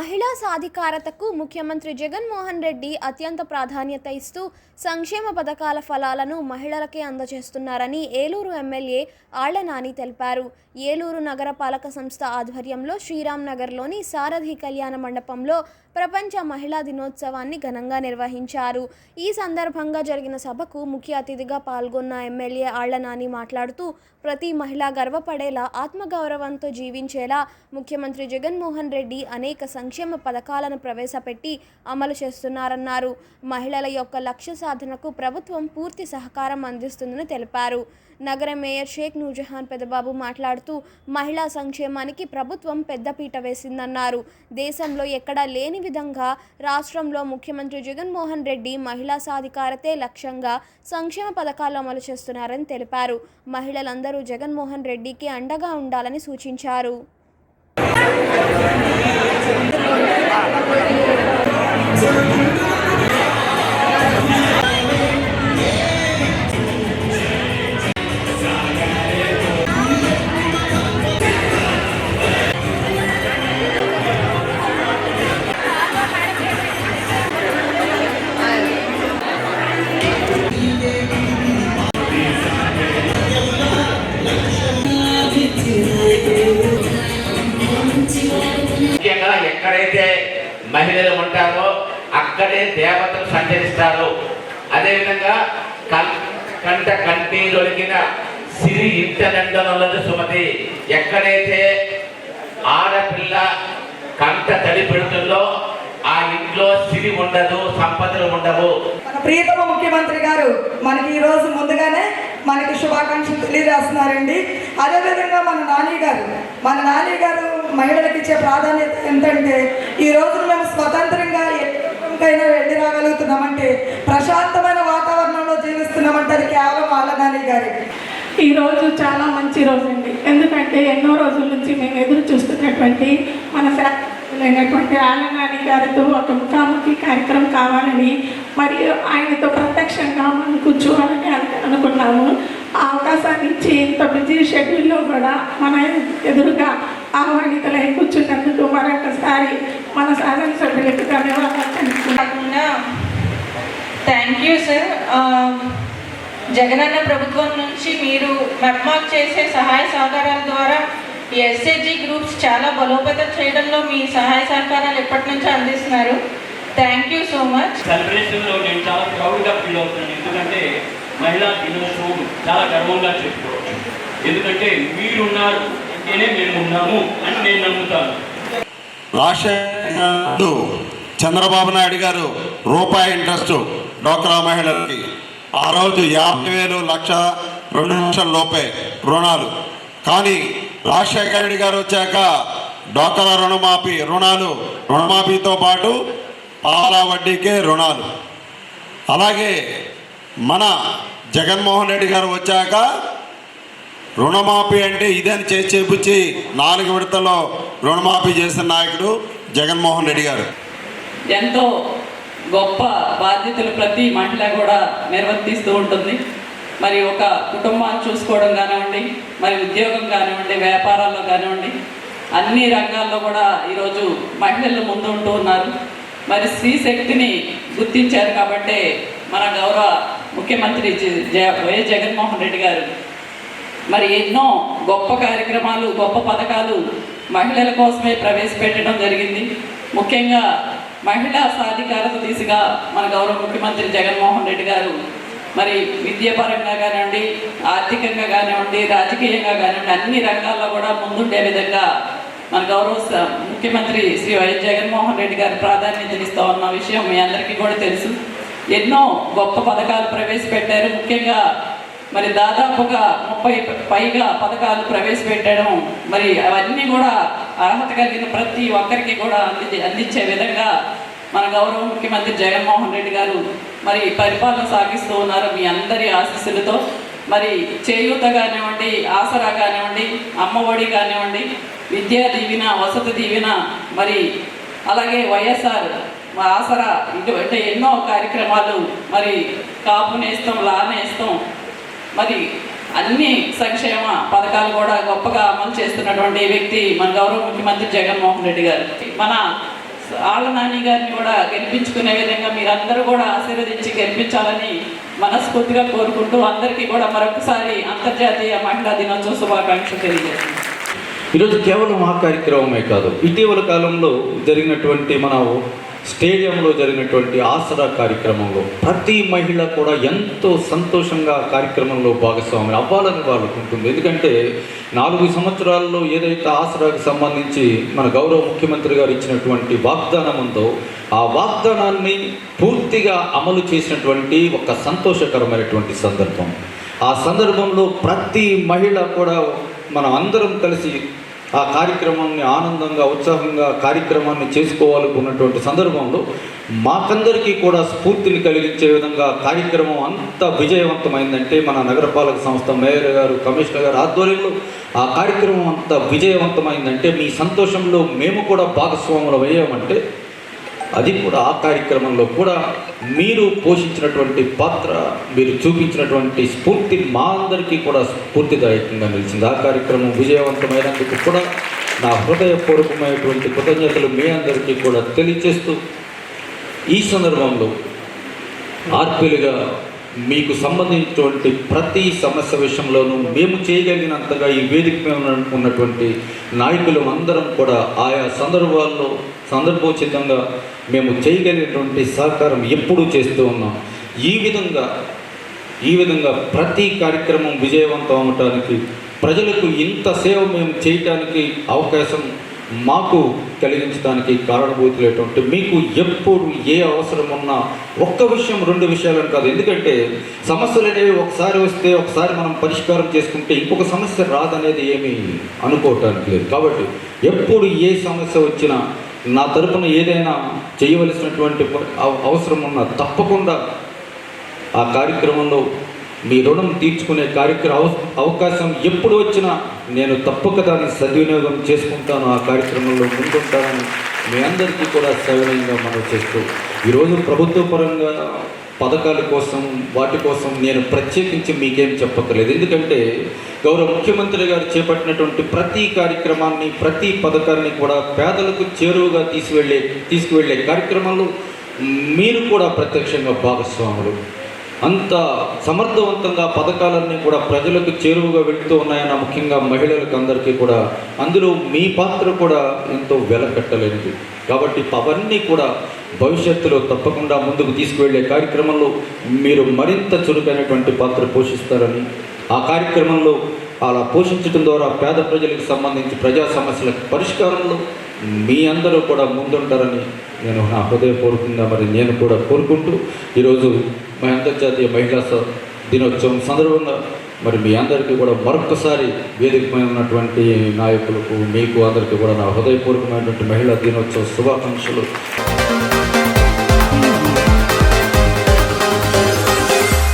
মাহের మహిళా సాధికారతకు ముఖ్యమంత్రి జగన్మోహన్ రెడ్డి అత్యంత ప్రాధాన్యత ఇస్తూ సంక్షేమ పథకాల ఫలాలను మహిళలకే అందజేస్తున్నారని ఏలూరు ఎమ్మెల్యే ఆళ్ళ నాని తెలిపారు. ఏలూరు నగర పాలక సంస్థ ఆధ్వర్యంలో శ్రీరామ్ నగర్లోని సారథి కళ్యాణ మండపంలో ప్రపంచ మహిళా దినోత్సవాన్ని ఘనంగా నిర్వహించారు. ఈ సందర్భంగా జరిగిన సభకు ముఖ్య అతిథిగా పాల్గొన్న ఎమ్మెల్యే ఆళ్ళ నాని మాట్లాడుతూ ప్రతి మహిళ గర్వపడేలా ఆత్మగౌరవంతో జీవించేలా ముఖ్యమంత్రి జగన్మోహన్ రెడ్డి అనేక సంక్షేమ పథకాలను ప్రవేశపెట్టి అమలు చేస్తున్నారన్నారు. మహిళల యొక్క లక్ష్య సాధనకు ప్రభుత్వం పూర్తి సహకారం అందిస్తుందని తెలిపారు. నగర మేయర్ షేక్ నూర్జహాన్ పెదబాబు మాట్లాడుతూ మహిళా సంక్షేమానికి ప్రభుత్వం పెద్దపీట వేసిందన్నారు. దేశంలో ఎక్కడా లేని విధంగా రాష్ట్రంలో ముఖ్యమంత్రి జగన్మోహన్ రెడ్డి మహిళా సాధికారతే లక్ష్యంగా సంక్షేమ పథకాలు అమలు చేస్తున్నారని తెలిపారు. మహిళలందరూ జగన్మోహన్ రెడ్డికి అండగా ఉండాలని సూచించారు. ఎక్కడైతే మహిళలు ఉంటారో అక్కడే దేవతలు సంచరిస్తారు. అదేవిధంగా కం- కంట కంటి దొరికిన సిరి ఇంట నిండనున్నది సుమతి. ఎక్కడైతే ఆడపిల్ల కంట తడి పెడుతుందో ఆ ఇంట్లో సిరి ఉండదు సంపదలు ఉండవు. ప్రియతమ ముఖ్యమంత్రి గారు మనకి ఈ రోజు ముందుగానే మనకి శుభాకాంక్షలు తెలియజేస్తున్నారండి. అదేవిధంగా మన నాని గారు మన నాని గారు మహిళలకు ఇచ్చే ప్రాధాన్యత ఏంటంటే ఈ రోజు మేము స్వతంత్రంగా ఎక్కడికైనా వెళ్ళి రాగలుగుతున్నామంటే ప్రశాంతమైన వాతావరణంలో జీవిస్తున్నామంటే అది కేవలం వాళ్ళ నాని గారి. ఈ రోజు చాలా మంచి రోజు అండి. ఎందుకంటే ఎన్నో రోజుల నుంచి మేము ఎదురు చూస్తున్నటువంటి మన శాస్త్రమైనటువంటి ఆలనాని గారితో ఒక ముఖాముఖి కార్యక్రమం కావాలని మరియు ఆయనతో ప్రత్యక్షంగా మనం కూర్చోవాలని ఆ అవకాశాన్ని ఇచ్చి ఇంత బిజీ షెడ్యూల్లో కూడా మన ఎదురుగా ఆహ్వానితులై కూర్చున్నందుకు మరొకసారి మన శాసనసభ్యులకు ధన్యవాదాలు తెలుపుతున్నాను థ్యాంక్ యూ సార్ జగనన్న ప్రభుత్వం నుంచి మీరు మెప్మాక్ చేసే సహాయ సహకారాల ద్వారా ఈ ఎస్ఏజీ గ్రూప్స్ చాలా బలోపేతం చేయడంలో మీ సహాయ సహకారాలు ఎప్పటి నుంచో అందిస్తున్నారు. థ్యాంక్ యూ సో మచ్ సెలబ్రేషన్లో నేను చాలా ప్రౌడ్గా ఫీల్ అవుతున్నాను. ఎందుకంటే మహిళా దినోత్సవం చాలా గర్వంగా చెప్పుకోవచ్చు. ఎందుకంటే మీరున్నారు అంటేనే మేము ఉన్నాము అని నేను నమ్ముతాను. రాజశేఖర్ చంద్రబాబు నాయుడు గారు రూపాయి ఇంట్రెస్ట్ డోక్రా మహిళలకి. ఆ రోజు యాభై వేలు లక్ష రెండు లక్షల లోపే రుణాలు. కానీ రాజశేఖర రెడ్డి గారు వచ్చాక డోక్రా రుణమాఫీ రుణాలు రుణమాఫీతో పాటు పాల వడ్డీకే రుణాలు. అలాగే మన జగన్మోహన్ రెడ్డి గారు వచ్చాక రుణమాఫీ అంటే ఇదని చేసి చేపించి నాలుగు విడతల్లో రుణమాఫీ చేసిన నాయకుడు జగన్మోహన్ రెడ్డి గారు. ఎంతో గొప్ప బాధ్యతలు ప్రతి మహిళ కూడా నిర్వర్తిస్తూ ఉంటుంది. మరి ఒక కుటుంబాన్ని చూసుకోవడం కానివ్వండి మరి ఉద్యోగం కానివ్వండి వ్యాపారాల్లో కానివ్వండి అన్ని రంగాల్లో కూడా ఈరోజు మహిళలు ముందు ఉంటూ ఉన్నారు. మరి స్త్రీ శక్తిని గుర్తించారు కాబట్టే మన గౌరవ ముఖ్యమంత్రి జ- వైఎస్ జగన్మోహన్ రెడ్డి గారు. మరి ఎన్నో గొప్ప కార్యక్రమాలు గొప్ప పథకాలు మహిళల కోసమే ప్రవేశపెట్టడం జరిగింది. ముఖ్యంగా మహిళా సాధికారత దిశగా మన గౌరవ ముఖ్యమంత్రి జగన్మోహన్ రెడ్డి గారు మరి విద్యాపరంగా కానివ్వండి ఆర్థికంగా కానివ్వండి రాజకీయంగా కానివ్వండి అన్ని రంగాల్లో కూడా ముందుండే విధంగా మన గౌరవ ముఖ్యమంత్రి శ్రీ వైఎస్ జగన్మోహన్ రెడ్డి గారు ప్రాధాన్యతనిస్తూ ఉన్న విషయం మీ అందరికీ కూడా తెలుసు. ఎన్నో గొప్ప పథకాలు ప్రవేశపెట్టారు. ముఖ్యంగా మరి దాదాపుగా ముప్పై పైగా పథకాలు ప్రవేశపెట్టడం మరి అవన్నీ కూడా అర్హత కలిగిన ప్రతి ఒక్కరికి కూడా అంది అందించే విధంగా మన గౌరవ ముఖ్యమంత్రి జగన్మోహన్ రెడ్డి గారు మరి పరిపాలన సాగిస్తూ ఉన్నారు మీ అందరి ఆశీస్సులతో. మరి చేయూత కానివ్వండి ఆసరా కానివ్వండి అమ్మఒడి కానివ్వండి విద్యా దీవెన వసతి దీవెన మరి అలాగే వైఎస్ఆర్ మా ఆసరా ఇటువంటి ఎన్నో కార్యక్రమాలు మరి కాపు నేస్తాం లానేస్తాం మరి అన్ని సంక్షేమ పథకాలు కూడా గొప్పగా అమలు చేస్తున్నటువంటి వ్యక్తి మన గౌరవ ముఖ్యమంత్రి జగన్మోహన్ రెడ్డి గారు. మన ఆళ్ళ నాని గారిని కూడా గెలిపించుకునే విధంగా మీరందరూ కూడా ఆశీర్వదించి గెలిపించాలని మనస్ఫూర్తిగా కోరుకుంటూ అందరికీ కూడా మరొకసారి అంతర్జాతీయ మహిళా దినోత్సవ శుభాకాంక్షలు తెలియజేస్తున్నాను. ఈరోజు కేవలం ఆ కార్యక్రమమే కాదు ఇటీవల కాలంలో జరిగినటువంటి మన స్టేడియంలో జరిగినటువంటి ఆసరా కార్యక్రమంలో ప్రతి మహిళ కూడా ఎంతో సంతోషంగా కార్యక్రమంలో భాగస్వామి అవ్వాలని వాళ్ళకు ఉంటుంది ఎందుకంటే నాలుగు సంవత్సరాల్లో ఏదైతే ఆసరాకు సంబంధించి మన గౌరవ ముఖ్యమంత్రి గారు ఇచ్చినటువంటి వాగ్దానం ఉందో ఆ వాగ్దానాన్ని పూర్తిగా అమలు చేసినటువంటి ఒక సంతోషకరమైనటువంటి సందర్భం. ఆ సందర్భంలో ప్రతి మహిళ కూడా మనం అందరం కలిసి ఆ కార్యక్రమాన్ని ఆనందంగా ఉత్సాహంగా కార్యక్రమాన్ని చేసుకోవాలనుకున్నటువంటి సందర్భంలో మాకందరికీ కూడా స్ఫూర్తిని కలిగించే విధంగా కార్యక్రమం అంత విజయవంతమైందంటే మన నగరపాలక సంస్థ మేయర్ గారు కమిషనర్ గారు ఆధ్వర్యంలో ఆ కార్యక్రమం అంత విజయవంతమైందంటే మీ సంతోషంలో మేము కూడా భాగస్వాములు అయ్యామంటే అది కూడా ఆ కార్యక్రమంలో కూడా మీరు పోషించినటువంటి పాత్ర మీరు చూపించినటువంటి స్ఫూర్తి మా అందరికీ కూడా స్ఫూర్తిదాయకంగా నిలిచింది. ఆ కార్యక్రమం విజయవంతమైనందుకు కూడా నా హృదయపూర్వకమైనటువంటి కృతజ్ఞతలు మీ అందరికీ కూడా తెలియజేస్తూ ఈ సందర్భంలో ఆర్పీలుగా మీకు సంబంధించినటువంటి ప్రతి సమస్య విషయంలోనూ మేము చేయగలిగినంతగా ఈ వేదిక మీద ఉన్నటువంటి నాయకులు అందరం కూడా ఆయా సందర్భాల్లో సందర్భోచితంగా మేము చేయగలిగినటువంటి సహకారం ఎప్పుడూ చేస్తూ ఉన్నాం. ఈ విధంగా ఈ విధంగా ప్రతి కార్యక్రమం విజయవంతం అవటానికి ప్రజలకు ఇంత సేవ మేము చేయటానికి అవకాశం మాకు కలిగించడానికి కారణభూతులేటువంటి మీకు ఎప్పుడు ఏ అవసరం ఉన్నా ఒక్క విషయం రెండు విషయాలను కాదు. ఎందుకంటే సమస్యలు అనేవి ఒకసారి వస్తే ఒకసారి మనం పరిష్కారం చేసుకుంటే ఇంకొక సమస్య రాదనేది ఏమీ అనుకోవటానికి లేదు. కాబట్టి ఎప్పుడు ఏ సమస్య వచ్చినా నా తరపున ఏదైనా చేయవలసినటువంటి ప- అవసరం ఉన్నా తప్పకుండా ఆ కార్యక్రమంలో మీ రుణం తీర్చుకునే కార్యక్రమ అవ- అవకాశం ఎప్పుడు వచ్చినా నేను తప్పక దాన్ని సద్వినియోగం చేసుకుంటాను. ఆ కార్యక్రమంలో ముందుంటానని మీ అందరికీ కూడా సవినయంగా మనం చేస్తూ ఈరోజు ప్రభుత్వ పరంగా పథకాల కోసం వాటి కోసం నేను ప్రత్యేకించి మీకేం చెప్పక్కర్లేదు. ఎందుకంటే గౌరవ ముఖ్యమంత్రి గారు చేపట్టినటువంటి ప్రతి కార్యక్రమాన్ని ప్రతి పథకాన్ని కూడా పేదలకు చేరువుగా తీసుకువెళ్ళే తీసుకువెళ్ళే కార్యక్రమంలో మీరు కూడా ప్రత్యక్షంగా భాగస్వాములు. అంత సమర్థవంతంగా పథకాలన్నీ కూడా ప్రజలకు చేరువుగా వెళుతూ ఉన్నాయన్న ముఖ్యంగా మహిళలకు అందరికీ కూడా. అందులో మీ పాత్ర కూడా ఎంతో వెలకట్టలేనిది. కాబట్టి అవన్నీ కూడా భవిష్యత్తులో తప్పకుండా ముందుకు తీసుకువెళ్ళే కార్యక్రమంలో మీరు మరింత చురుకైనటువంటి పాత్ర పోషిస్తారని ఆ కార్యక్రమంలో అలా పోషించడం ద్వారా పేద ప్రజలకు సంబంధించి ప్రజా సమస్యల పరిష్కారంలో మీ అందరూ కూడా ముందుంటారని నేను నా హృదయపూర్వకంగా మరి నేను కూడా కోరుకుంటూ ఈరోజు మా అంతర్జాతీయ మహిళా దినోత్సవం సందర్భంగా మరి మీ అందరికీ కూడా మరొకసారి వేదికపై ఉన్నటువంటి నాయకులకు మీకు అందరికీ కూడా నా హృదయపూర్వకమైనటువంటి మహిళా దినోత్సవ శుభాకాంక్షలు.